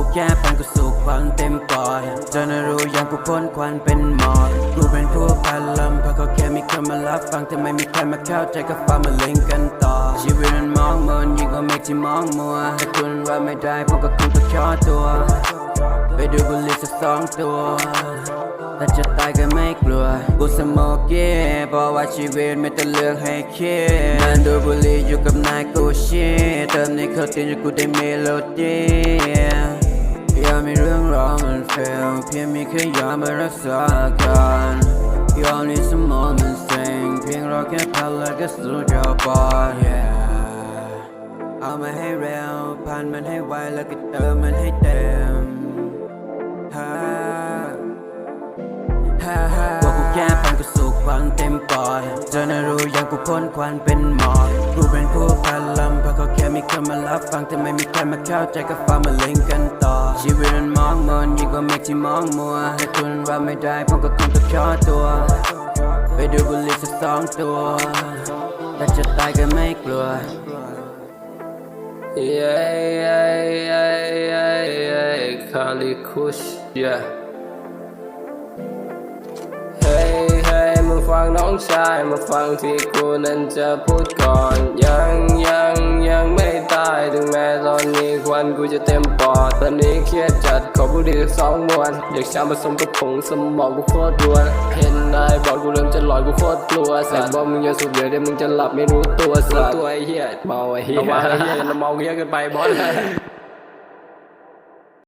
กูแค่พันกูสูบควันเต็มปอดจนรู้ยังกูพ้นควันเป็นหมอกกูเป็นผู้พันลำเพราะเขาแค่มีคนมารับฟังแต่ไม่มีใครมาเข้าใจก็ฟังมาเล่นกันต่อ ชีวิตมันมองมนยิ่งกว่าเมฆที่มองมัวแต่คุณว่าไม่ได้พวกก็คงต้องขอตัว ไปดูบุหรี่สักสองตัวแต่จะตายก็ไม่กลัว กูสโมกเย่เพราะว่าชีวิตไม่แต่เลือกให้คิดนั่นดูบุหรี่อยู่กับนายกูชีเติมในเขาตีนจนกูได้เมโลดี้ อยามีเรื่องราวมันเฟลเพียงมีแค่ยามารักษาอาการยอมในสมองมันเซ็งเพียงรอแค่พักแล้วก็สู้จอบอด yeah เอามาให้เร็วผ่านมันให้ไวแล้วก็เติมมันให้เต็มฮ่าฮ่าฮ่าว่ากูแค่พันกูสูบควันเต็มปอดเจอนารู้ยังกูพ้นควันเป็นหมอกกูเป็นผู้พันลำ มีคนมารับฟังแต่ไม่มีใครมาเข้าใจก็ฟังมาเล่นกันต่อ ชีวิตมันมองมนยิ่งกว่าเมฆที่มองมัวแต่คุณรับไม่ได้ผมก็คงต้องขอตัว ไปดูบุหรี่สักสองตัวแต่จะตายก็ไม่กลัว Yeah, yeah, yeah, yeah, yeah, Kali Kush, yeah. มึงฟังน้องชายมาฟังที่กูนั้นจะพูดก่อน ยังยัง วันกูจะเต็มปอด ตอนนี้เครียดจัดขอบุหรี่สักสองมวนอยากชาผสมกับผงสมองกูโคตรรวนเห็นนายบอกกูเริ่มจะหลอนกูโคตรกลัวสัตว์บอกมึงอย่าสูบเดี๋ยวเดี๋ยวมึงจะหลับไม่รู้ตัวสัตว์ตัวไอ้เหี้ยเมาไอ้เหี้ยเมาไอ้เหี้ยเราเมาเยอะเกินไปบอส